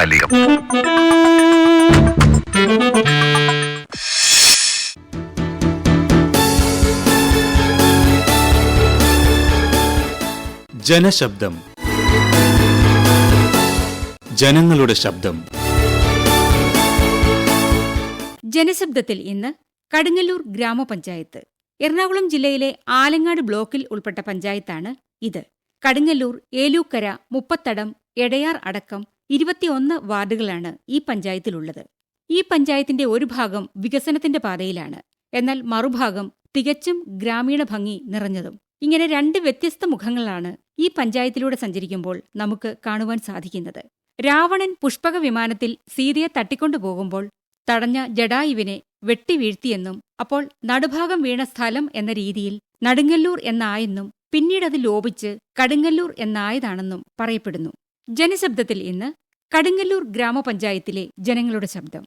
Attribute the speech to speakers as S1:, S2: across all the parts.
S1: സമകാലികം
S2: ജനശബ്ദം. ജനങ്ങളുടെ ശബ്ദം.
S3: ജനശബ്ദത്തിൽ ഇന്ന് കടുങ്ങല്ലൂർ ഗ്രാമപഞ്ചായത്ത് എറണാകുളം ജില്ലയിലെ ആലങ്ങാട് ബ്ലോക്കിൽ ഉൾപ്പെട്ട പഞ്ചായത്താണ് ഇത്. കടുങ്ങല്ലൂർ ഏലൂക്കര മുപ്പത്തടം എടയാർ അടക്കം ഇരുപത്തിയൊന്ന് വാർഡുകളാണ് ഈ പഞ്ചായത്തിലുള്ളത്. ഈ പഞ്ചായത്തിന്റെ ഒരു ഭാഗം വികസനത്തിന്റെ പാതയിലാണ്. എന്നാൽ മറുഭാഗം തികച്ചും ഗ്രാമീണ ഭംഗി നിറഞ്ഞതും. ഇങ്ങനെ രണ്ട് വ്യത്യസ്ത മുഖങ്ങളാണ് ഈ പഞ്ചായത്തിലൂടെ സഞ്ചരിക്കുമ്പോൾ നമുക്ക് കാണുവാൻ സാധിക്കുന്നത്. രാവണൻ പുഷ്പക വിമാനത്തിൽ സീതയെ തട്ടിക്കൊണ്ടുപോകുമ്പോൾ തടഞ്ഞ ജഡായുവിനെ വെട്ടിവീഴ്ത്തിയെന്നും അപ്പോൾ നടുഭാഗം വീണ സ്ഥലം എന്ന രീതിയിൽ നടുങ്ങല്ലൂർ എന്നായെന്നും പിന്നീടത് ലോപിച്ച് കടുങ്ങല്ലൂർ എന്നായതാണെന്നും പറയപ്പെടുന്നു. ജനശബ്ദത്തിൽ ഇന്ന് കടുങ്ങല്ലൂർ ഗ്രാമപഞ്ചായത്തിലെ ജനങ്ങളുടെ ശബ്ദം.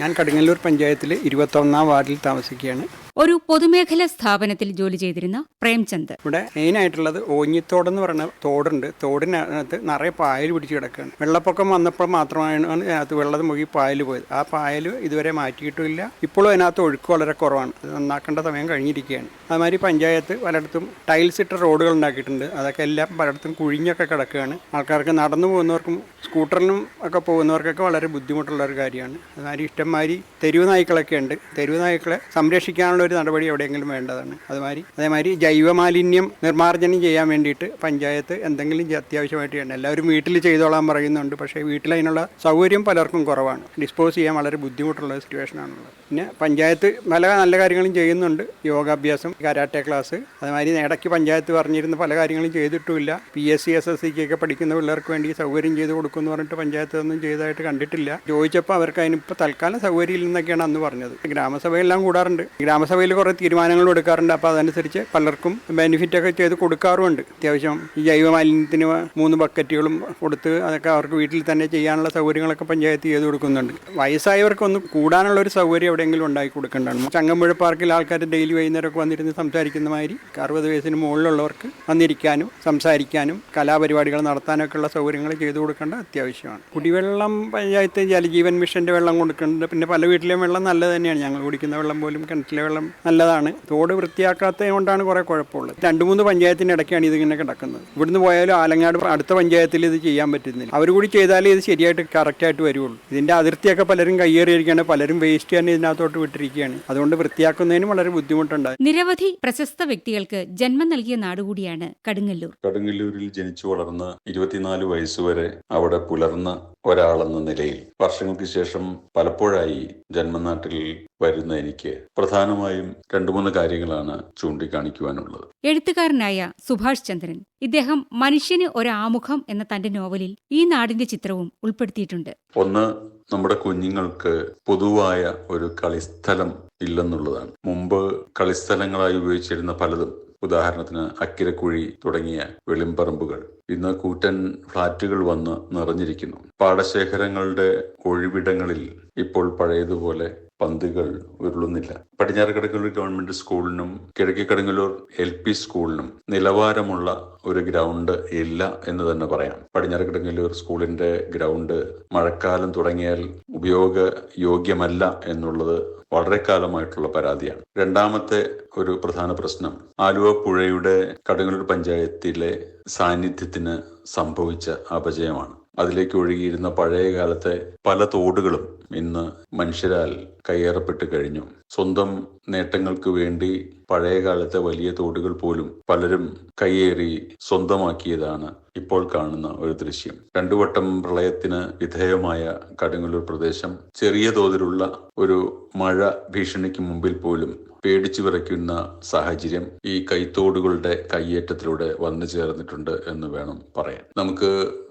S4: ഞാൻ കടുങ്ങല്ലൂർ പഞ്ചായത്തിൽ ഇരുപത്തൊന്നാം വാർഡിൽ താമസിക്കുകയാണ്.
S3: ഒരു പൊതുമേഖലാ സ്ഥാപനത്തിൽ ജോലി ചെയ്തിരുന്ന പ്രേംചന്ദ്.
S4: ഇവിടെ മെയിൻ ആയിട്ടുള്ളത് ഓഞ്ഞിത്തോട് എന്ന് പറയുന്ന തോടുണ്ട്. തോടിനകത്ത് നിറയെ പായൽ പിടിച്ച് കിടക്കുകയാണ്. വെള്ളപ്പൊക്കം വന്നപ്പോൾ മാത്രമാണ് അതിനകത്ത് വെള്ളം മുഴുകി പായൽ പോയത്. ആ പായൽ ഇതുവരെ മാറ്റിയിട്ടില്ല ഇപ്പോഴും അതിനകത്ത് ഒഴുക്ക് വളരെ കുറവാണ്. അത് നന്നാക്കേണ്ട സമയം കഴിഞ്ഞിരിക്കുകയാണ്. അതുമാതിരി പഞ്ചായത്ത് പലയിടത്തും ടൈൽസ് ഇട്ട റോഡുകൾ ഉണ്ടാക്കിയിട്ടുണ്ട്. അതൊക്കെ എല്ലാം പലയിടത്തും കുഴിഞ്ഞൊക്കെ കിടക്കുകയാണ്. ആൾക്കാർക്ക് നടന്നു പോകുന്നവർക്കും സ്കൂട്ടറിനും ഒക്കെ പോകുന്നവർക്കൊക്കെ വളരെ ബുദ്ധിമുട്ടുള്ള ഒരു കാര്യമാണ്. അതുമാതിരി ഇഷ്ടംമാതിരി തെരുവ് നായ്ക്കളൊക്കെ ഉണ്ട്. തെരുവ് നായ്ക്കളെ സംരക്ഷിക്കാനുള്ള ഒരു നടപടി എവിടെയെങ്കിലും വേണ്ടതാണ്. അതുമാതിരി അതേമാതിരി ജൈവ മാലിന്യം നിർമ്മാർജനം ചെയ്യാൻ വേണ്ടിയിട്ട് പഞ്ചായത്ത് എന്തെങ്കിലും അത്യാവശ്യമായിട്ട് ചെയ്യണം. എല്ലാവരും വീട്ടിൽ ചെയ്തോളാൻ പറയുന്നുണ്ട്. പക്ഷേ വീട്ടിൽ അതിനുള്ള സൗകര്യം പലർക്കും കുറവാണ്. ഡിസ്പോസ് ചെയ്യാൻ വളരെ ബുദ്ധിമുട്ടുള്ള സിറ്റുവേഷനാണുള്ളത് പിന്നെ പഞ്ചായത്ത് പല നല്ല കാര്യങ്ങളും ചെയ്യുന്നുണ്ട്. യോഗാഭ്യാസം കരാട്ടെ ക്ലാസ് അതുമാതിരി ഇടയ്ക്ക് പഞ്ചായത്ത് പറഞ്ഞിരുന്ന പല കാര്യങ്ങളും ചെയ്തിട്ടുമില്ല. P S C S S സിക്ക് ഒക്കെ പഠിക്കുന്ന പിള്ളേർക്ക് വേണ്ടി സൗകര്യം ചെയ്ത് കൊടുക്കുമെന്ന് പറഞ്ഞിട്ട് പഞ്ചായത്ത് ഒന്നും ചെയ്തതായിട്ട് കണ്ടിട്ടില്ല. ചോദിച്ചപ്പോൾ അവർക്ക് അതിനിപ്പോൾ തൽക്കാലം സൗകര്യം ഇല്ലെന്നൊക്കെയാണ് അന്ന് പറഞ്ഞത്. ഗ്രാമസഭയെല്ലാം കൂടാറുണ്ട്. ഗ്രാമസഭയിൽ കുറേ തീരുമാനങ്ങൾ എടുക്കാറുണ്ട്. അപ്പോൾ അതനുസരിച്ച് പലർക്കും ബെനിഫിറ്റ് ഒക്കെ ചെയ്ത് കൊടുക്കാറുമുണ്ട്. അത്യാവശ്യം ഈ ജൈവ മാലിന്യത്തിന് മൂന്ന് ബക്കറ്റുകളും കൊടുത്ത് അതൊക്കെ അവർക്ക് വീട്ടിൽ തന്നെ ചെയ്യാനുള്ള സൗകര്യങ്ങളൊക്കെ പഞ്ചായത്ത് ചെയ്ത് കൊടുക്കുന്നുണ്ട്. വയസ്സായവർക്കൊന്ന് കൂടാനുള്ള ഒരു സൗകര്യം എവിടെയെങ്കിലും ഉണ്ടാക്കി കൊടുക്കേണ്ടതാണ്. ചങ്ങമ്പുഴ പാർക്കിൽ ആൾക്കാർ ഡെയിലി വൈകുന്നേരമൊക്കെ വന്നിരുന്ന് സംസാരിക്കുന്ന മാതിരി അറുപത് വയസ്സിന് മുകളിലുള്ളവർക്ക് വന്നിരിക്കാനും സംസാരിക്കാനും കലാപരിപാടികൾ നടത്താനൊക്കെ ഉള്ള സൗകര്യങ്ങൾ ചെയ്തു കൊടുക്കേണ്ട അത്യാവശ്യമാണ്. കുടിവെള്ളം പഞ്ചായത്ത് ജലജീവൻ മിഷന്റെ വെള്ളം കൊടുക്കുന്നുണ്ട്. പിന്നെ പല വീട്ടിലെയും വെള്ളം നല്ലത് തന്നെയാണ്. ഞങ്ങൾ കുടിക്കുന്ന വെള്ളം പോലും കിണറ്റിലെ വെള്ളം നല്ലതാണ്. തോട് വൃത്തിയാക്കാത്തത് കൊണ്ടാണ് കുറേ കുഴപ്പമുള്ളത്. രണ്ട് മൂന്ന് പഞ്ചായത്തിന്റെ ഇടയ്ക്കാണ് ഇതിങ്ങനെ കിടക്കുന്നത്. ഇവിടുന്ന് പോയാലും ആലങ്ങാട് അടുത്ത പഞ്ചായത്തിൽ ഇത് ചെയ്യാൻ പറ്റുന്നില്ല. അവർ കൂടി ചെയ്താലേ ഇത് ശരിയായിട്ട് കറക്റ്റായിട്ട് വരുള്ളൂ. ഇതിന്റെ അതിർത്തിയൊക്കെ പലരും കയ്യേറിയിരിക്കുകയാണ്. പലരും വേസ്റ്റ് തന്നെ ഇതിനകത്തോട്ട് വിട്ടിരിക്കുകയാണ്. അതുകൊണ്ട് വൃത്തിയാക്കുന്നതിന് വളരെ ബുദ്ധിമുട്ടുണ്ട്
S3: നിരവധി പ്രശസ്ത വ്യക്തികൾക്ക് ജന്മം നൽകിയ നാടുകൂടിയാണ് കടുങ്ങല്ലൂർ.
S5: കടുങ്ങല്ലൂരിൽ ജനിച്ചു വളർന്ന് ഇരുപത്തിനാല് വയസ്സുവരെ അവിടെ പുലർന്ന ഒരാളെന്ന നിലയിൽ വർഷങ്ങൾക്ക് ശേഷം പലപ്പോഴായി ജന്മനാട്ടിൽ വരുന്ന എനിക്ക് പ്രധാനമായും രണ്ടു മൂന്ന് കാര്യങ്ങളാണ് ചൂണ്ടിക്കാണിക്കുവാനുള്ളത്.
S3: എഴുത്തുകാരനായ സുഭാഷ് ചന്ദ്രൻ ഇദ്ദേഹം മനുഷ്യന് ഒരാമുഖം എന്ന തന്റെ നോവലിൽ ഈ നാടിന്റെ ചിത്രവും ഉൾപ്പെടുത്തിയിട്ടുണ്ട്.
S5: ഒന്ന് നമ്മുടെ കുഞ്ഞുങ്ങൾക്ക് പൊതുവായ ഒരു കളിസ്ഥലം ഇല്ലെന്നുള്ളതാണ്. മുമ്പ് കളിസ്ഥലങ്ങളായി ഉപയോഗിച്ചിരുന്ന പലതും ഉദാഹരണത്തിന് അക്കിരക്കുഴി തുടങ്ങിയ വെളിമ്പറമ്പുകൾ ഇന്ന് കൂറ്റൻ ഫ്ളാറ്റുകൾ വന്ന് നിറഞ്ഞിരിക്കുന്നു. പാടശേഖരങ്ങളുടെ ഒഴിവിടങ്ങളിൽ ഇപ്പോൾ പഴയതുപോലെ പന്തുകൾ ഉരുളുന്നില്ല. പടിഞ്ഞാറ് ഗവൺമെന്റ് സ്കൂളിനും കിഴക്കേ കടങ്ങല്ലൂർ എൽ പി സ്കൂളിനും നിലവാരമുള്ള ഒരു ഗ്രൗണ്ട് ഇല്ല എന്ന് തന്നെ പറയാം. പടിഞ്ഞാറ് കടങ്ങല്ലൂർ സ്കൂളിന്റെ ഗ്രൗണ്ട് മഴക്കാലം തുടങ്ങിയാൽ ഉപയോഗ യോഗ്യമല്ല എന്നുള്ളത് വളരെ കാലമായിട്ടുള്ള പരാതിയാണ്. രണ്ടാമത്തെ ഒരു പ്രധാന പ്രശ്നം ആലുവ പുഴയുടെ കടങ്ങല്ലൂർ പഞ്ചായത്തിലെ സാന്നിധ്യത്തിന് സംഭവിച്ച അപജയമാണ്. അതിലേക്ക് ഒഴുകിയിരുന്ന പഴയ കാലത്തെ പല തോടുകളും ഇന്ന് മനുഷ്യരാൽ കയ്യേറപ്പെട്ട് കഴിഞ്ഞു. സ്വന്തം നേട്ടങ്ങൾക്ക് വേണ്ടി പഴയ കാലത്തെ വലിയ തോടുകൾ പോലും പലരും കയ്യേറി സ്വന്തമാക്കിയതാണ് ഇപ്പോൾ കാണുന്ന ഒരു ദൃശ്യം. രണ്ടുവട്ടം പ്രളയത്തിന് വിധേയമായ കടുങ്ങല്ലൂർ പ്രദേശം ചെറിയ തോതിലുള്ള ഒരു മഴ ഭീഷണിക്ക് മുമ്പിൽ പോലും പേടിച്ചു വിറയ്ക്കുന്ന സാഹചര്യം ഈ കൈത്തോടുകളുടെ കയ്യേറ്റത്തിലൂടെ വന്നു ചേർന്നിട്ടുണ്ട് എന്ന് വേണം പറയാൻ. നമുക്ക്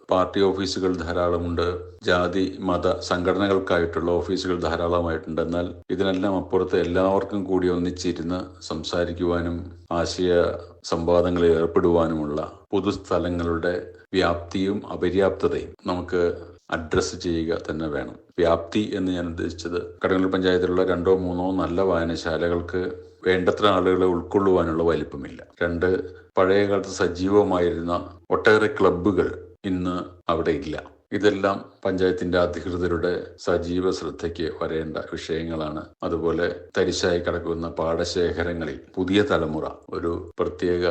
S5: പാർട്ടി ഓഫീസുകൾ ധാരാളമുണ്ട് ജാതി മത സംഘടനകൾക്കായിട്ടുള്ള ഓഫീസുകൾ ധാരാളമായിട്ടുണ്ട്. എന്നാൽ ഇതിനെല്ലാം അപ്പുറത്ത് എല്ലാവർക്കും കൂടി ഒന്നിച്ചിരുന്ന് സംസാരിക്കുവാനും ആശയ സംവാദങ്ങളിൽ ഏർപ്പെടുവാനുമുള്ള പൊതുസ്ഥലങ്ങളുടെ വ്യാപ്തിയും അപര്യാപ്തതയും നമുക്ക് അഡ്രസ്സ് ചെയ്യുക തന്നെ വേണം. വ്യാപ്തി എന്ന് ഞാൻ ഉദ്ദേശിച്ചത് കടങ്ങല്ലൂർ പഞ്ചായത്തിലുള്ള രണ്ടോ മൂന്നോ നല്ല വായനശാലകൾക്ക് വേണ്ടത്ര ആളുകളെ ഉൾക്കൊള്ളുവാനുള്ള വലിപ്പമില്ല. രണ്ട് പഴയകാലത്ത് സജീവമായിരുന്ന ഒട്ടേറെ ക്ലബ്ബുകൾ ഇന്ന് അവിടെ ഇല്ല. ഇതെല്ലാം പഞ്ചായത്തിന്റെ അധികൃതരുടെ സജീവ ശ്രദ്ധയ്ക്ക് വരേണ്ട വിഷയങ്ങളാണ്. അതുപോലെ തരിശായി കിടക്കുന്ന പാടശേഖരങ്ങളിൽ പുതിയ തലമുറ ഒരു പ്രത്യേക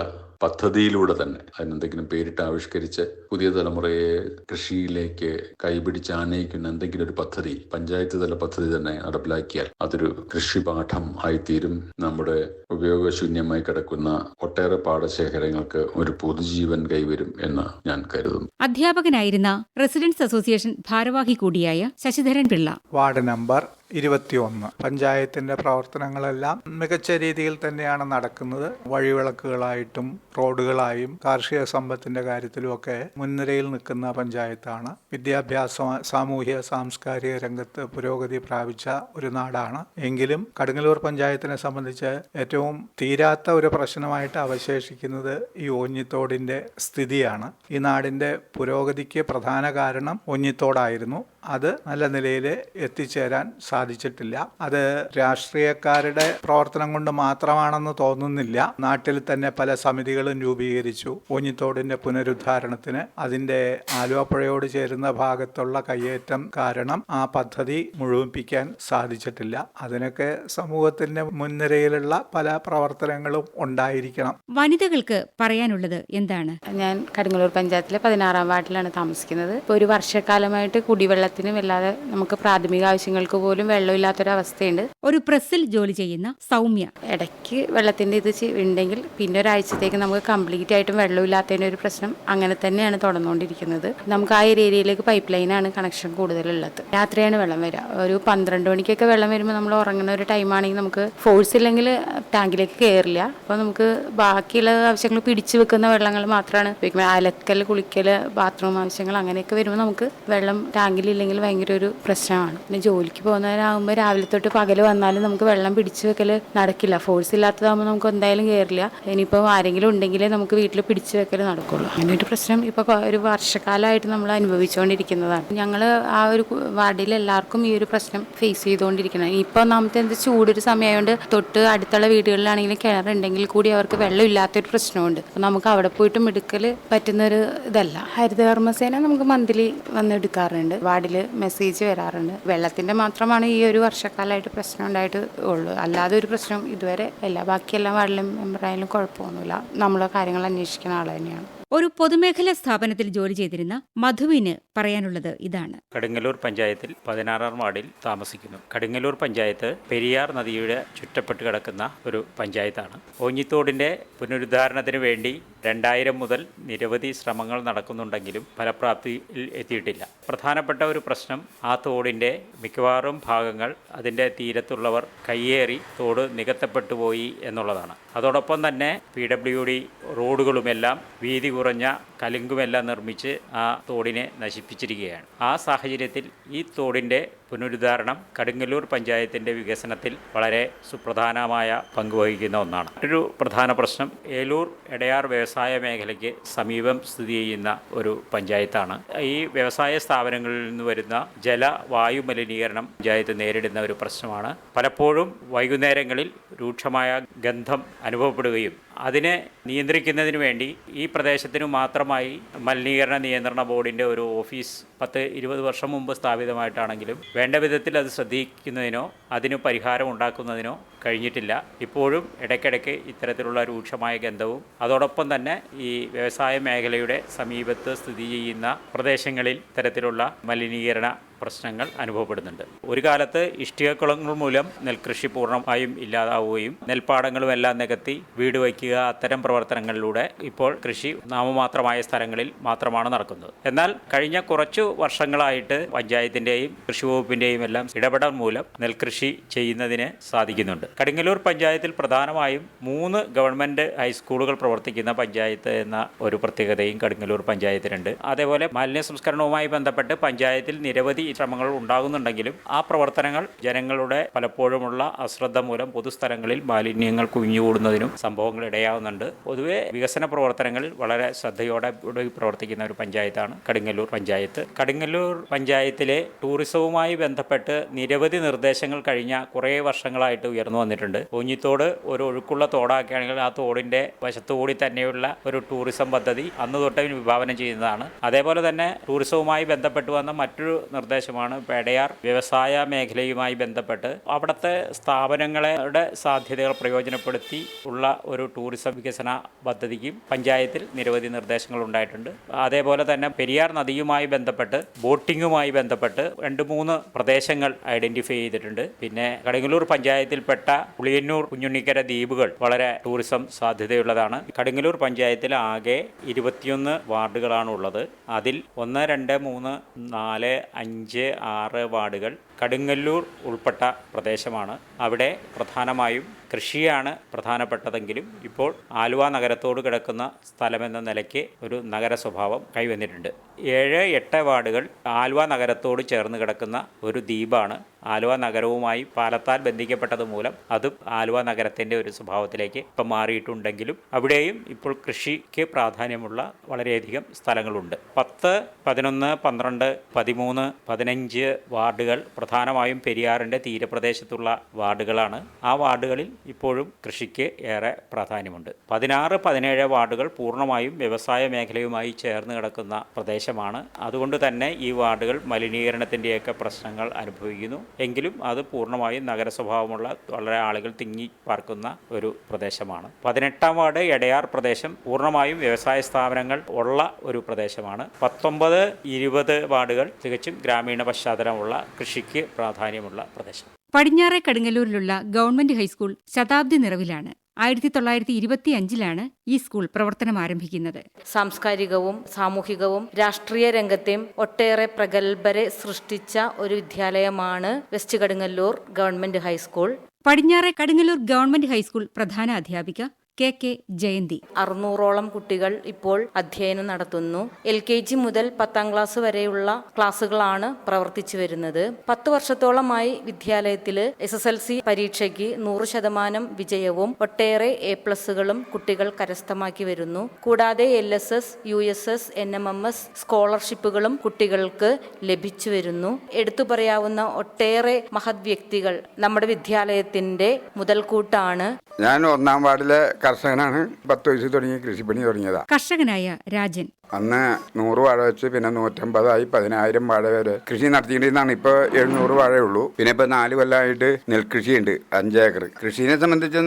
S5: പദ്ധതിയിലൂടെ തന്നെ അതിനെന്തെങ്കിലും പേരിട്ട് ആവിഷ്കരിച്ച് പുതിയ തലമുറയെ കൃഷിയിലേക്ക് കൈപിടിച്ച് ആനയിക്കുന്ന എന്തെങ്കിലും ഒരു പദ്ധതി പഞ്ചായത്ത് തല പദ്ധതി തന്നെ നടപ്പിലാക്കിയാൽ അതൊരു കൃഷി പാഠം ആയിത്തീരും. നമ്മുടെ ഉപയോഗശൂന്യമായി കിടക്കുന്ന ഒട്ടേറെ പാടശേഖരങ്ങൾക്ക് ഒരു പൊതുജീവൻ കൈവരും എന്ന് ഞാൻ കരുതുന്നു.
S3: അധ്യാപകനായിരുന്ന റെസിഡൻസ് അസോസിയേഷൻ ഭാരവാഹി കൂടിയായ ശശിധരൻ പിള്ള.
S1: വാർഡ് നമ്പർ ഇരുപത്തിയൊന്ന്. പഞ്ചായത്തിന്റെ പ്രവർത്തനങ്ങളെല്ലാം മികച്ച രീതിയിൽ തന്നെയാണ് നടക്കുന്നത്. വഴിവിളക്കുകളായിട്ടും റോഡുകളായും കാർഷിക സമ്പത്തിന്റെ കാര്യത്തിലുമൊക്കെ മുൻനിരയിൽ നിൽക്കുന്ന പഞ്ചായത്താണ്. വിദ്യാഭ്യാസ സാമൂഹ്യ സാംസ്കാരിക രംഗത്ത് പുരോഗതി പ്രാപിച്ച ഒരു നാടാണ്. എങ്കിലും കടുങ്ങല്ലൂർ പഞ്ചായത്തിനെ സംബന്ധിച്ച് ഏറ്റവും തീരാത്ത ഒരു പ്രശ്നമായിട്ട് അവശേഷിക്കുന്നത് ഈ ഓഞ്ഞിത്തോടിന്റെ സ്ഥിതിയാണ്. ഈ നാടിന്റെ പുരോഗതിക്ക് പ്രധാന കാരണം ഓഞ്ഞിത്തോടായിരുന്നു അത് നല്ല നിലയിൽ എത്തിച്ചേരാൻ സാധിച്ചിട്ടില്ല. അത് രാഷ്ട്രീയക്കാരുടെ പ്രവർത്തനം കൊണ്ട് മാത്രമാണെന്ന് തോന്നുന്നില്ല. നാട്ടിൽ തന്നെ പല സമിതികളും രൂപീകരിച്ചു. ഊഞ്ഞിത്തോടിന്റെ പുനരുദ്ധാരണത്തിന് അതിന്റെ ആലുവപ്പുഴയോട് ചേരുന്ന ഭാഗത്തുള്ള കയ്യേറ്റം കാരണം ആ പദ്ധതി മുഴുവിപ്പിക്കാൻ സാധിച്ചിട്ടില്ല. അതിനൊക്കെ സമൂഹത്തിന്റെ മുൻനിരയിലുള്ള പല പ്രവർത്തനങ്ങളും ഉണ്ടായിരിക്കണം.
S3: വനിതകൾക്ക് പറയാനുള്ളത് എന്താണ്?
S6: ഞാൻ കടുങ്ങല്ലൂർ പഞ്ചായത്തിലെ പതിനാറാം വാർഡിലാണ് താമസിക്കുന്നത്. ഇപ്പോൾ ഒരു വർഷക്കാലമായിട്ട് കുടിവെള്ളത്തിനും അല്ലാതെ നമുക്ക് പ്രാഥമിക ആവശ്യങ്ങൾക്ക് പോലും വെള്ളമില്ലാത്തൊരവസ്ഥയുണ്ട്.
S3: ഒരു പ്രസ്സിൽ ജോലി ചെയ്യുന്ന സൗമ്യ.
S6: ഇടയ്ക്ക് വെള്ളത്തിന്റെ ഇത് ഉണ്ടെങ്കിൽ പിന്നെ ഒരാഴ്ചത്തേക്ക് നമുക്ക് കംപ്ലീറ്റ് ആയിട്ടും വെള്ളമില്ലാത്തതിന്റെ ഒരു പ്രശ്നം അങ്ങനെ തന്നെയാണ് തുടർന്നുകൊണ്ടിരിക്കുന്നത്. നമുക്ക് ആ ഏരിയയിലേക്ക് പൈപ്പ് ലൈനാണ് കണക്ഷൻ കൂടുതലുള്ളത്. രാത്രിയാണ് വെള്ളം വരിക. ഒരു പന്ത്രണ്ട് മണിക്കൊക്കെ വെള്ളം വരുമ്പോൾ നമ്മൾ ഉറങ്ങുന്ന ഒരു ടൈമാണെങ്കിൽ നമുക്ക് ഫോഴ്സ് ഇല്ലെങ്കിൽ ടാങ്കിലേക്ക് കയറില്ല. അപ്പോൾ നമുക്ക് ബാക്കിയുള്ള ആവശ്യങ്ങൾ പിടിച്ചു വെക്കുന്ന വെള്ളങ്ങൾ മാത്രമാണ് ഉപയോഗിക്കുന്നത്. അലക്കൽ കുളിക്കൽ ബാത്റൂം ആവശ്യങ്ങൾ അങ്ങനെയൊക്കെ വരുമ്പോൾ നമുക്ക് വെള്ളം ടാങ്കിലില്ലെങ്കിൽ ഭയങ്കര ഒരു പ്രശ്നമാണ്. പിന്നെ ജോലിക്ക് പോകുന്നവരാകുമ്പോൾ രാവിലെ തൊട്ട് പകൽ വന്നാലും നമുക്ക് വെള്ളം പിടിച്ചു വെക്കൽ നടക്കില്ല. ഫോഴ്സ് ഇല്ലാത്തതാകുമ്പോൾ നമുക്ക് എന്തായാലും കയറില്ല. ഇനിയിപ്പോൾ ആരെങ്കിലും ഉണ്ടെങ്കിലേ നമുക്ക് വീട്ടിൽ പിടിച്ചു വെക്കൽ നടക്കുള്ളൂ. അങ്ങനെ ഒരു പ്രശ്നം ഇപ്പോൾ ഒരു വർഷക്കാലമായിട്ട് നമ്മൾ അനുഭവിച്ചുകൊണ്ടിരിക്കുന്നതാണ്. ഞങ്ങൾ ആ ഒരു വാർഡിൽ എല്ലാവർക്കും ഈ ഒരു പ്രശ്നം ഫേസ് ചെയ്തുകൊണ്ടിരിക്കുന്നത്. ഇപ്പോൾ ഒന്നാമത്തെ എന്ത് ചൂടൊരു സമയമായതുകൊണ്ട് തൊട്ട് അടുത്തുള്ള വീടുകളിലാണെങ്കിലും കിണറുണ്ടെങ്കിൽ കൂടി അവർക്ക് വെള്ളം ഇല്ലാത്തൊരു പ്രശ്നമുണ്ട്. അപ്പോൾ നമുക്ക് അവിടെ പോയിട്ടും എടുക്കൽ പറ്റുന്നൊരു ഇതല്ല. ഹരിതകർമ്മസേന നമുക്ക് മന്ത്ലി വന്ന് എടുക്കാറുണ്ട്. വാർഡിൽ മെസ്സേജ് വരാറുണ്ട്. വെള്ളത്തിന്റെ മാത്രമാണ് ഈ ഒരു വർഷക്കാലമായിട്ട് പ്രശ്നം ഉണ്ടായിട്ട് ഉള്ളൂ. അല്ലാതെ ഒരു പ്രശ്നം ഇതുവരെ ഇല്ല. ബാക്കിയെല്ലാം വാർഡിലും മെമ്പറായാലും കുഴപ്പമൊന്നുമില്ല. നമ്മളെ കാര്യങ്ങൾ അന്വേഷിക്കുന്ന ആൾ തന്നെയാണ്.
S3: ഒരു പൊതുമേഖലാ സ്ഥാപനത്തിൽ ജോലി ചെയ്തിരുന്ന മധുവിന് പറയാനുള്ളത് ഇതാണ്.
S7: കടുങ്ങല്ലൂർ പഞ്ചായത്തിൽ പതിനാറാം വാർഡിൽ താമസിക്കുന്നു. കടുങ്ങല്ലൂർ പഞ്ചായത്ത് പെരിയാർ നദിയുടെ ചുറ്റപ്പെട്ട് കിടക്കുന്ന ഒരു പഞ്ചായത്താണ്. ഓഞ്ഞിത്തോടിന്റെ പുനരുദ്ധാരണത്തിന് വേണ്ടി രണ്ടായിരം മുതൽ നിരവധി ശ്രമങ്ങൾ നടക്കുന്നുണ്ടെങ്കിലും ഫലപ്രാപ്തിയിൽ എത്തിയിട്ടില്ല. പ്രധാനപ്പെട്ട ഒരു പ്രശ്നം ആ തോടിന്റെ മിക്കവാറും ഭാഗങ്ങൾ അതിന്റെ തീരത്തുള്ളവർ കയ്യേറി തോട് നികത്തപ്പെട്ടു പോയി എന്നുള്ളതാണ്. അതോടൊപ്പം തന്നെ പി ഡബ്ല്യു ഡി റോഡുകളുമെല്ലാം വീതി കുറഞ്ഞ കലുങ്കുമെല്ലാം നിർമ്മിച്ച് ആ തോടിനെ നശിപ്പിച്ചിരിക്കുകയാണ്. ആ സാഹചര്യത്തിൽ ഈ തോടിന്റെ പുനരുദ്ധാരണം കടുങ്ങല്ലൂർ പഞ്ചായത്തിന്റെ വികസനത്തിൽ വളരെ സുപ്രധാനമായ പങ്കുവഹിക്കുന്ന ഒന്നാണ്. മറ്റൊരു പ്രധാന പ്രശ്നം ഏലൂർ എടയാർ വ്യവസായ മേഖലയ്ക്ക് സമീപം സ്ഥിതി ചെയ്യുന്ന ഒരു പഞ്ചായത്താണ്. ഈ വ്യവസായ സ്ഥാപനങ്ങളിൽ നിന്ന് വരുന്ന ജല വായു മലിനീകരണം പഞ്ചായത്ത് നേരിടുന്ന ഒരു പ്രശ്നമാണ്. പലപ്പോഴും വൈകുന്നേരങ്ങളിൽ രൂക്ഷമായ ഗന്ധം അനുഭവപ്പെടുകയും അതിനെ നിയന്ത്രിക്കുന്നതിന് വേണ്ടി ഈ പ്രദേശത്തിനു മാത്രമായി മലിനീകരണ നിയന്ത്രണ ബോർഡിന്റെ ഒരു ഓഫീസ് പത്ത് ഇരുപത് വർഷം മുമ്പ് സ്ഥാപിതമായിട്ടാണെങ്കിലും വേണ്ട വിധത്തിൽ അത് ശ്രദ്ധിക്കുന്നതിനോ അതിന് പരിഹാരം ഉണ്ടാക്കുന്നതിനോ കഴിഞ്ഞിട്ടില്ല. ഇപ്പോഴും ഇടയ്ക്കിടയ്ക്ക് ഇത്തരത്തിലുള്ള രൂക്ഷമായ ഗന്ധവും അതോടൊപ്പം തന്നെ ഈ വ്യവസായ മേഖലയുടെ സമീപത്ത് സ്ഥിതി ചെയ്യുന്ന പ്രദേശങ്ങളിൽ ഇത്തരത്തിലുള്ള മലിനീകരണ പ്രശ്നങ്ങൾ അനുഭവപ്പെടുന്നുണ്ട്. ഒരു കാലത്ത് ഇഷ്ടികക്കുളങ്ങൾ മൂലം നെൽകൃഷി പൂർണമായും ഇല്ലാതാവുകയും നെൽപ്പാടങ്ങളും എല്ലാം നികത്തി വീട് വയ്ക്കുക അത്തരം പ്രവർത്തനങ്ങളിലൂടെ ഇപ്പോൾ കൃഷി നാമമാത്രമായ സ്ഥലങ്ങളിൽ മാത്രമാണ് നടക്കുന്നത്. എന്നാൽ കഴിഞ്ഞ കുറച്ചു വർഷങ്ങളായിട്ട് പഞ്ചായത്തിന്റെയും കൃഷി വകുപ്പിന്റെയും എല്ലാം ഇടപെടൽ മൂലം നെൽകൃഷി ചെയ്യുന്നതിന് സാധിക്കുന്നുണ്ട്. കടുങ്ങല്ലൂർ പഞ്ചായത്തിൽ പ്രധാനമായും മൂന്ന് ഗവൺമെന്റ് ഹൈസ്കൂളുകൾ പ്രവർത്തിക്കുന്ന പഞ്ചായത്ത് എന്ന ഒരു പ്രത്യേകതയും കടുങ്ങല്ലൂർ പഞ്ചായത്തിനുണ്ട്. അതേപോലെ മാലിന്യ സംസ്കരണവുമായി ബന്ധപ്പെട്ട് പഞ്ചായത്തിൽ നിരവധി ശ്രമങ്ങൾ ഉണ്ടാകുന്നുണ്ടെങ്കിലും ആ പ്രവർത്തനങ്ങൾ ജനങ്ങളുടെ പലപ്പോഴുമുള്ള അശ്രദ്ധ മൂലം പൊതുസ്ഥലങ്ങളിൽ മാലിന്യങ്ങൾ കുഞ്ഞുകൂടുന്നതിനും സംഭവങ്ങൾ ഇടയാവുന്നുണ്ട്. പൊതുവെ വികസന പ്രവർത്തനങ്ങളിൽ വളരെ ശ്രദ്ധയോടെ പ്രവർത്തിക്കുന്ന ഒരു പഞ്ചായത്താണ് കടുങ്ങല്ലൂർ പഞ്ചായത്ത്. കടുങ്ങല്ലൂർ പഞ്ചായത്തിലെ ടൂറിസവുമായി ബന്ധപ്പെട്ട് നിരവധി നിർദ്ദേശങ്ങൾ കഴിഞ്ഞ കുറേ വർഷങ്ങളായിട്ട് ഉയർന്നു വന്നിട്ടുണ്ട്. ഊഞ്ഞിത്തോട് ഒരു ഒഴുക്കുള്ള തോടാക്കുകയാണെങ്കിൽ ആ തോടിന്റെ വശത്തുകൂടി തന്നെയുള്ള ഒരു ടൂറിസം പദ്ധതി അന്ന് തൊട്ട് വിഭാവനം ചെയ്യുന്നതാണ്. അതേപോലെ തന്നെ ടൂറിസവുമായി ബന്ധപ്പെട്ട് വന്ന മറ്റൊരു നിർദ്ദേശമാണ് പേടയാർ വ്യവസായ മേഖലയുമായി ബന്ധപ്പെട്ട് അവിടുത്തെ സ്ഥാപനങ്ങളുടെ സാധ്യതകൾ പ്രയോജനപ്പെടുത്തി ഉള്ള ഒരു ടൂറിസം വികസന പദ്ധതിക്കും പഞ്ചായത്തിൽ നിരവധി നിർദ്ദേശങ്ങൾ ഉണ്ടായിട്ടുണ്ട് അതേപോലെ തന്നെ പെരിയാർ നദിയുമായി ബന്ധപ്പെട്ട് ബോട്ടിങ്ങുമായി ബന്ധപ്പെട്ട് രണ്ട് മൂന്ന് പ്രദേശങ്ങൾ ഐഡന്റിഫൈ ചെയ്തിട്ടുണ്ട്. പിന്നെ കടുങ്ങല്ലൂർ പഞ്ചായത്തിൽപ്പെട്ട പുളിയന്നൂർ കുഞ്ഞുണ്ണിക്കര ദ്വീപുകൾ വളരെ ടൂറിസം സാധ്യതയുള്ളതാണ്. കടുങ്ങല്ലൂർ പഞ്ചായത്തിൽ ആകെ ഇരുപത്തിയൊന്ന് വാർഡുകളാണുള്ളത്. അതിൽ ഒന്ന് രണ്ട് മൂന്ന് നാല് അഞ്ച് ആറ് വാർഡുകൾ കടുങ്ങല്ലൂർ ഉൾപ്പെട്ട പ്രദേശമാണ്. അവിടെ പ്രധാനമായും കൃഷിയാണ് പ്രധാനപ്പെട്ടതെങ്കിലും ഇപ്പോൾ ആലുവ നഗരത്തോട് കിടക്കുന്ന സ്ഥലമെന്ന നിലയ്ക്ക് ഒരു നഗര സ്വഭാവം കൈവന്നിട്ടുണ്ട്. ഏഴ് എട്ട് വാർഡുകൾ ആലുവ നഗരത്തോട് ചേർന്ന് കിടക്കുന്ന ഒരു ദ്വീപാണ് ആലുവ നഗരവുമായി പാലത്താൽ ബന്ധിക്കപ്പെട്ടത് മൂലം അതും ആലുവ നഗരത്തിന്റെ ഒരു സ്വഭാവത്തിലേക്ക് ഇപ്പം മാറിയിട്ടുണ്ടെങ്കിലും അവിടെയും ഇപ്പോൾ കൃഷിക്ക് പ്രാധാന്യമുള്ള വളരെയധികം സ്ഥലങ്ങളുണ്ട്. പത്ത് പതിനൊന്ന് പന്ത്രണ്ട് പതിമൂന്ന് പതിനഞ്ച് വാർഡുകൾ പ്രധാനമായും പെരിയാറിന്റെ തീരപ്രദേശത്തുള്ള വാർഡുകളാണ്. ആ വാർഡുകളിൽ ഇപ്പോഴും കൃഷിക്ക് ഏറെ പ്രാധാന്യമുണ്ട്. പതിനാറ് പതിനേഴ് വാർഡുകൾ പൂർണമായും വ്യവസായ മേഖലയുമായി ചേർന്ന് കിടക്കുന്ന പ്രദേശമാണ്. അതുകൊണ്ട് തന്നെ ഈ വാർഡുകൾ മലിനീകരണത്തിന്റെയൊക്കെ പ്രശ്നങ്ങൾ അനുഭവിക്കുന്നു. എങ്കിലും അത് പൂർണമായും നഗരസ്വഭാവമുള്ള വളരെ ആളുകൾ തിങ്ങി പാർക്കുന്ന ഒരു പ്രദേശമാണ്. പതിനെട്ടാം വാർഡ് എടയാർ പ്രദേശം പൂർണമായും വ്യവസായ സ്ഥാപനങ്ങൾ ഉള്ള ഒരു പ്രദേശമാണ്. പത്തൊമ്പത് ഇരുപത് വാർഡുകൾ തികച്ചും ഗ്രാമീണ പശ്ചാത്തലമുള്ള കൃഷിക്ക് പ്രാധാന്യമുള്ള പ്രദേശം.
S3: പടിഞ്ഞാറെ കടുങ്ങല്ലൂരിലുള്ള ഗവൺമെന്റ് ഹൈസ്കൂൾ ശതാബ്ദി നിറവിലാണ്. ആയിരത്തി തൊള്ളായിരത്തി ഇരുപത്തി അഞ്ചിലാണ് ഈ സ്കൂൾ പ്രവർത്തനം ആരംഭിക്കുന്നത്.
S6: സാംസ്കാരികവും സാമൂഹികവും രാഷ്ട്രീയ രംഗത്തെയും ഒട്ടേറെ പ്രഗത്ഭരെ സൃഷ്ടിച്ച ഒരു വിദ്യാലയമാണ് west Kadungallur government high school.
S3: പടിഞ്ഞാറെ കടുങ്ങല്ലൂർ ഗവൺമെന്റ് ഹൈസ്കൂൾ പ്രധാന അധ്യാപിക കെ കെ ജയന്തി.
S6: അറുന്നൂറോളം കുട്ടികൾ ഇപ്പോൾ അധ്യയനം നടത്തുന്നു. എൽ കെ ജി മുതൽ പത്താം ക്ലാസ് വരെയുള്ള ക്ലാസ്സുകളാണ് പ്രവർത്തിച്ചു വരുന്നത്. പത്ത് വർഷത്തോളമായി വിദ്യാലയത്തിൽ എസ് എസ് എൽ സി പരീക്ഷയ്ക്ക് നൂറ് ശതമാനം വിജയവും ഒട്ടേറെ എ പ്ലസുകളും കുട്ടികൾ കരസ്ഥമാക്കി വരുന്നു. കൂടാതെ L S S U S S N M M S സ്കോളർഷിപ്പുകളും കുട്ടികൾക്ക് ലഭിച്ചു വരുന്നു. എടുത്തു പറയാവുന്ന ഒട്ടേറെ മഹത് വ്യക്തികൾ നമ്മുടെ വിദ്യാലയത്തിന്റെ മുതൽക്കൂട്ടാണ്.
S8: ഞാൻ ഒന്നാം വാർഡിലെ കർഷകനാണ്. പത്ത് വയസ്സ് തുടങ്ങി കൃഷിപ്പണി തുടങ്ങിയതാ.
S3: കർഷകനായ രാജൻ.
S8: അന്ന് നൂറ് വാഴ വെച്ച് പിന്നെ നൂറ്റമ്പതായി പതിനായിരം വാഴ വരെ കൃഷി നടത്തിയിരുന്നാണ് ഇപ്പൊ എഴുന്നൂറ് വാഴയേ ഉള്ളൂ. പിന്നെ ഇപ്പൊ നാല് കൊല്ലമായിട്ട് നെൽകൃഷിയുണ്ട് അഞ്ചേക്കർ കൃഷിനെ സംബന്ധിച്ച്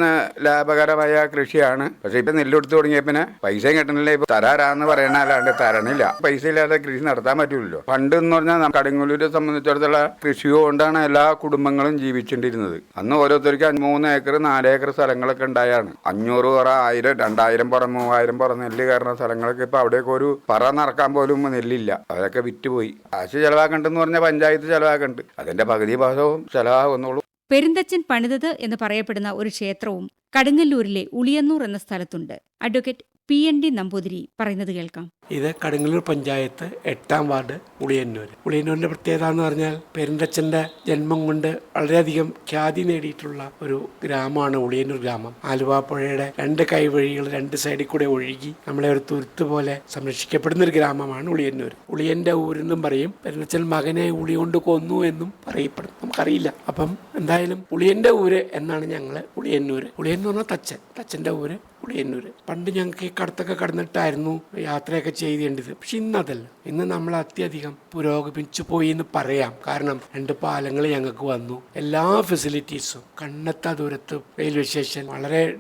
S8: ലാഭകരമായ കൃഷിയാണ്. പക്ഷെ ഇപ്പൊ നെല്ലെടുത്ത് തുടങ്ങിയ പിന്നെ പൈസ കിട്ടണില്ല. ഇപ്പൊ തരാറാന്ന് പറയണ അല്ലാണ്ട് തരണില്ല. പൈസ ഇല്ലാതെ കൃഷി നടത്താൻ പറ്റൂലല്ലോ. പണ്ട് എന്ന് പറഞ്ഞാൽ കടങ്ങല്ലൂരെ സംബന്ധിച്ചിടത്തോളം കൃഷി കൊണ്ടാണ് എല്ലാ കുടുംബങ്ങളും ജീവിച്ചിട്ടിരുന്നത് അന്ന് ഓരോരുത്തർക്ക് മൂന്ന് ഏക്കർ നാല് ഏക്കർ സ്ഥലങ്ങളൊക്കെ ഉണ്ടായാണ്. അഞ്ഞൂറ് പറ ആയിരം രണ്ടായിരം പറ മൂവായിരം പറ നെല്ല് കയറുന്ന സ്ഥലങ്ങളൊക്കെ ഇപ്പൊ അവിടെയൊക്കെ ഒരു പറ നടക്കാൻ പോലും നെല്ലില്ല. അതൊക്കെ വിറ്റുപോയി കാശ് ചെലവാക്കണ്ടെന്ന് പറഞ്ഞ പഞ്ചായത്ത് ചെലവാക്കണ്ട്. അതിന്റെ പകുതി ഭാഗവും ചെലവാകുന്നുള്ളൂ.
S3: പെരുന്തച്ചൻ പണിതത് എന്ന് പറയപ്പെടുന്ന ഒരു ക്ഷേത്രവും കടുങ്ങല്ലൂരിലെ ഉളിയന്നൂർ എന്ന സ്ഥലത്തുണ്ട്. Advocate P N D Namboothiri പറയുന്നത് കേൾക്കാം.
S9: ഇത് കടുങ്ങല്ലൂർ പഞ്ചായത്ത് എട്ടാം വാർഡ് ഉളിയന്നൂർ ഉളിയന്നൂരിന്റെ പ്രത്യേകത എന്ന് പറഞ്ഞാൽ പെരുന്തച്ഛന്റെ ജന്മം കൊണ്ട് വളരെയധികം ഖ്യാതി നേടിയിട്ടുള്ള ഒരു ഗ്രാമമാണ് ഉളിയന്നൂർ ഗ്രാമം. ആലുവ പുഴയുടെ രണ്ട് കൈവഴികൾ രണ്ട് സൈഡിൽ കൂടെ ഒഴുകി നമ്മളെ ഒരു തുരുത്ത് പോലെ സംരക്ഷിക്കപ്പെടുന്ന ഒരു ഗ്രാമമാണ് ഉളിയന്നൂർ ഉളിയന്റെ ഊരെന്നും പറയും പെരുന്തച്ഛൻ മകനെ ഉളി കൊണ്ട് കൊന്നു എന്നും പറയപ്പെടും. നമുക്കറിയില്ല. അപ്പം എന്തായാലും ഉളിയന്റെ ഊര് എന്നാണ് ഞങ്ങൾ ഉളിയന്നൂര്. ഉളിയെന്ന് പറഞ്ഞാൽ തച്ചൻ. തച്ചന്റെ ഊര് ഉളിയന്നൂര്. പണ്ട് ഞങ്ങൾക്ക് കടത്തൊക്കെ കടന്നിട്ടായിരുന്നു യാത്രയൊക്കെ ചെയ്തേണ്ടത്. പക്ഷെ ഇന്നതല്ല. ഇന്ന് നമ്മൾ അത്യധികം പുരോഗമിച്ചു പോയി എന്ന് പറയാം. കാരണം രണ്ട് പാലങ്ങൾ ഞങ്ങൾക്ക് വന്നു. എല്ലാ ഫെസിലിറ്റീസും കണ്ണെത്താ ദൂരത്ത് റെയിൽവേ സ്റ്റേഷൻ വളരെ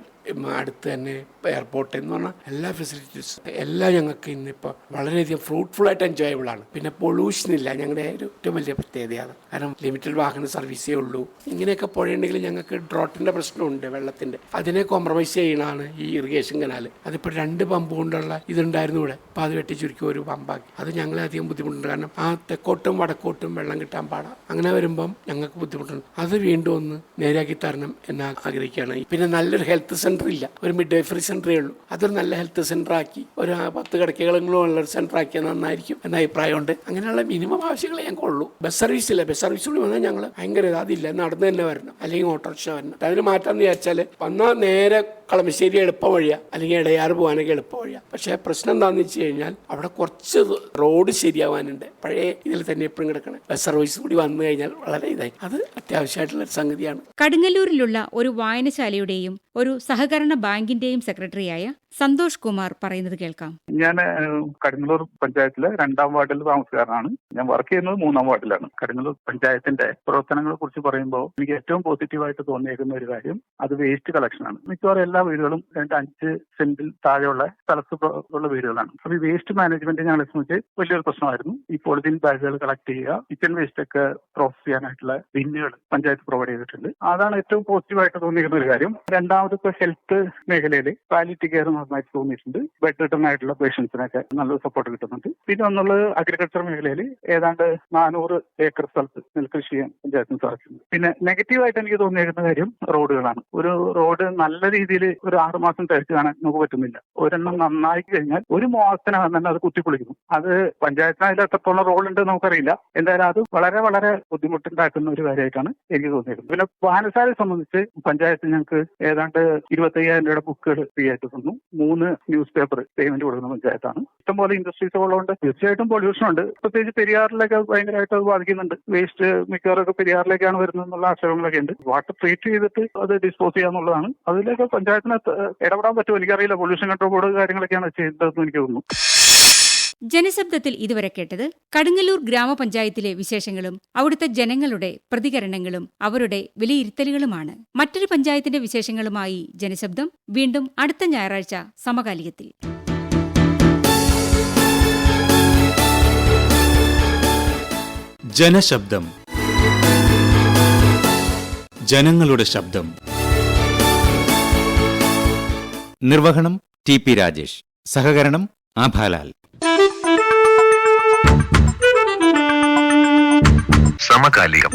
S9: അടുത്ത് തന്നെ എയർപോർട്ട് എന്ന് പറഞ്ഞാൽ എല്ലാ ഫെസിലിറ്റീസ് എല്ലാം ഞങ്ങൾക്ക് ഇന്നിപ്പോൾ വളരെയധികം ഫ്രൂട്ട്ഫുൾ ആയിട്ട് എൻജോയബിൾ ആണ്. പിന്നെ പൊല്യൂഷൻ ഇല്ല ഞങ്ങളുടെ ഒരു ഏറ്റവും വലിയ പ്രത്യേകതയാണ്. കാരണം ലിമിറ്റഡ് വാഹന സർവീസേ ഉള്ളൂ. ഇങ്ങനെയൊക്കെ പുഴയുണ്ടെങ്കിൽ ഞങ്ങൾക്ക് ഡ്രോട്ടിന്റെ പ്രശ്നമുണ്ട് വെള്ളത്തിന്റെ അതിനെ കോംപ്രമൈസ് ചെയ്യണമാണ് ഈ ഇറിഗേഷൻ കനാൽ അതിപ്പോൾ രണ്ട് പമ്പ് കൊണ്ടുള്ള ഇതുണ്ടായിരുന്നു ഇവിടെ. അപ്പോൾ അത് വെട്ടി ചുരുക്കി ഒരു പമ്പാക്കി അത് ഞങ്ങളെ അധികം ബുദ്ധിമുട്ടുണ്ട്. കാരണം ആ തെക്കോട്ടും വടക്കോട്ടും വെള്ളം കിട്ടാൻ പാടാം. അങ്ങനെ വരുമ്പം ഞങ്ങൾക്ക് ബുദ്ധിമുട്ടുണ്ട്. അത് വീണ്ടും ഒന്ന് നേരെയാക്കി തരണം എന്ന് ആഗ്രഹിക്കുകയാണ്. പിന്നെ നല്ലൊരു ഹെൽത്ത് സെന്റർ ഇല്ല. ഒരു മിഡ് വൈഫറി സെന്ററേ ഉള്ളൂ അതൊരു നല്ല ഹെൽത്ത് സെന്റർ ആക്കി. ഒരു പത്ത് കിടക്കകളെങ്കിലും ഉള്ള ഒരു സെന്റർ ആക്കിയാൽ നന്നായിരിക്കും എന്ന അഭിപ്രായമുണ്ട്. അങ്ങനെയുള്ള മിനിമം ആവശ്യങ്ങളെ ഞങ്ങൾക്ക് ഉള്ളൂ. ബസ് സർവീസ് ഇല്ല. ബസ് സർവീസ് കൂടി വന്നാൽ ഞങ്ങൾ ഭയങ്കര അതില്ല. നടന്ന് തന്നെ വരണം. അല്ലെങ്കിൽ ഓട്ടോറിക്ഷ വരണം. അതിന് മാറ്റാന്ന് വിചാരിച്ചാൽ വന്നാൽ നേരെ കളമശ്ശേരി എളുപ്പ വഴിയാ അല്ലെങ്കിൽ ഇടയാറ് പോകാനൊക്കെ എളുപ്പ വഴിയാ. പക്ഷേ പ്രശ്നം എന്താണെന്ന് വെച്ച് കഴിഞ്ഞാൽ അവിടെ കുറച്ച് റോഡ് ശരിയാവാനുണ്ട്. പഴയ ഇതിൽ തന്നെ എപ്പോഴും കിടക്കണം. ബസ് സർവീസ് കൂടി വന്നു കഴിഞ്ഞാൽ വളരെ ഇതായി. അത് അത്യാവശ്യമായിട്ടുള്ള സംഗതിയാണ്.
S3: കടുങ്ങല്ലൂരിലുള്ള ഒരു വായനശാലയുടെയും ഒരു സഹകരണ ബാങ്കിന്റെയും സെക്രട്ടറിയായ സന്തോഷ് കുമാർ പറയുന്നത് കേൾക്കാം.
S10: ഞാൻ കടുങ്ങല്ലൂർ പഞ്ചായത്തിലെ രണ്ടാം വാർഡിൽ താമസക്കാരനാണ്. ഞാൻ വർക്ക് ചെയ്യുന്നത് മൂന്നാം വാർഡിലാണ്. കടുങ്ങല്ലൂർ പഞ്ചായത്തിന്റെ പ്രവർത്തനങ്ങളെ കുറിച്ച് പറയുമ്പോൾ എനിക്ക് ഏറ്റവും പോസിറ്റീവായിട്ട് തോന്നിയേക്കുന്ന ഒരു കാര്യം അത് വേസ്റ്റ് കളക്ഷനാണ് മിക്കവാറും എല്ലാ വീടുകളും രണ്ട് അഞ്ച് സെന്റിൽ താഴെയുള്ള സ്ഥലത്ത് ഉള്ള വീടുകളാണ്. അപ്പൊ ഈ വേസ്റ്റ് മാനേജ്മെന്റ് ഞങ്ങളെ സംബന്ധിച്ച് വലിയൊരു പ്രശ്നമായിരുന്നു. ഈ പോളിത്തീൻ ബാഗുകൾ കളക്ട് ചെയ്യുക കിച്ചൺ വേസ്റ്റ് ഒക്കെ പ്രോസസ് ചെയ്യാനായിട്ടുള്ള ബിന്നുകൾ പഞ്ചായത്ത് പ്രൊവൈഡ് ചെയ്തിട്ടുണ്ട്. അതാണ് ഏറ്റവും പോസിറ്റീവായിട്ട് തോന്നിയിരിക്കുന്ന ഒരു കാര്യം. രണ്ടാമത് ഇപ്പൊ ഹെൽത്ത് മേഖലയിൽ ക്വാലിറ്റി കെയർ നന്നായിട്ട് തോന്നിയിട്ടുണ്ട്. ബെഡ് റിട്ടേൺ ആയിട്ടുള്ള പേഷ്യൻസിനൊക്കെ നല്ല സപ്പോർട്ട് കിട്ടുന്നുണ്ട്. പിന്നെ ഒന്നുള്ളത് അഗ്രികൾച്ചർ മേഖലയിൽ ഏതാണ്ട് നാനൂറ് ഏക്കർ സ്ഥലത്ത് നെൽകൃഷി ചെയ്യാൻ പഞ്ചായത്തിന് സാധിക്കുന്നു പിന്നെ നെഗറ്റീവായിട്ട് എനിക്ക് തോന്നിയിരിക്കുന്ന കാര്യം റോഡുകളാണ്. ഒരു റോഡ് നല്ല രീതിയിൽ ഒരു ആറുമാസം മാസം തയ്ച്ചു കാണാൻ നമുക്ക് പറ്റുന്നില്ല. ഒരെണ്ണം നന്നായി കഴിഞ്ഞാൽ ഒരു മാസത്തിനകം തന്നെ അത് കുത്തിപ്പൊളിക്കുന്നു. അത് പഞ്ചായത്തിന് എത്രത്തോളം റോൾ ഉണ്ട് നമുക്കറിയില്ല. എന്തായാലും അത് വളരെ വളരെ ബുദ്ധിമുട്ടുണ്ടാക്കുന്ന ഒരു കാര്യമായിട്ടാണ് എനിക്ക് തോന്നിയിരുന്നത് പിന്നെ വായനശാലയെ സംബന്ധിച്ച് പഞ്ചായത്ത് ഞങ്ങൾക്ക് ഏതാണ്ട് ഇരുപത്തയ്യായിരം രൂപയുടെ ബുക്കുകൾ ഫ്രീ ആയിട്ട് തന്നു. മൂന്ന് ന്യൂസ് പേപ്പർ പേയ്മെന്റ് കൊടുക്കുന്ന പഞ്ചായത്താണ്. ഇഷ്ടംപോലെ ഇൻഡസ്ട്രീസ് ഉള്ളതുകൊണ്ട് തീർച്ചയായിട്ടും പൊല്യൂഷൻ ഉണ്ട് പ്രത്യേകിച്ച് പെരിയാറിലൊക്കെ ഭയങ്കരമായിട്ട് അത് ബാധിക്കുന്നുണ്ട്. വേസ്റ്റ് മിക്കവാറൊക്കെ പെരിയാറിലേക്കാണ് വരുന്നത് എന്നുള്ള ആക്ഷേപങ്ങളൊക്കെ ഉണ്ട്. വാട്ടർ ട്രീറ്റ് ചെയ്തിട്ട് അത് ഡിസ്പോസ് ചെയ്യാന്നുള്ളതാണ്. അതിലൊക്കെ പഞ്ചായത്തിന് ഇടപെടാൻ പറ്റുമോ? എനിക്കറിയില്ല. പൊല്യൂഷൻ കൺട്രോൾ ബോർഡ് കാര്യങ്ങളൊക്കെയാണ് ചെയ്തതെന്ന് എനിക്ക് തോന്നുന്നു.
S3: ജനശബ്ദത്തിൽ ഇതുവരെ കേട്ടത് കടുങ്ങല്ലൂർ ഗ്രാമപഞ്ചായത്തിലെ വിശേഷങ്ങളും അവിടുത്തെ ജനങ്ങളുടെ പ്രതികരണങ്ങളും അവരുടെ വിലയിരുത്തലുകളുമാണ്. മറ്റൊരു പഞ്ചായത്തിന്റെ വിശേഷങ്ങളുമായി ജനശബ്ദം വീണ്ടും അടുത്ത ഞായറാഴ്ച സമകാലികത്തിൽ.
S2: ജനശബ്ദം. ജനങ്ങളുടെ ശബ്ദം. നിർവഹണം ടി പി രാജേഷ്. സഹകരണം ആഭാലാൽ.
S11: സമകാലികം.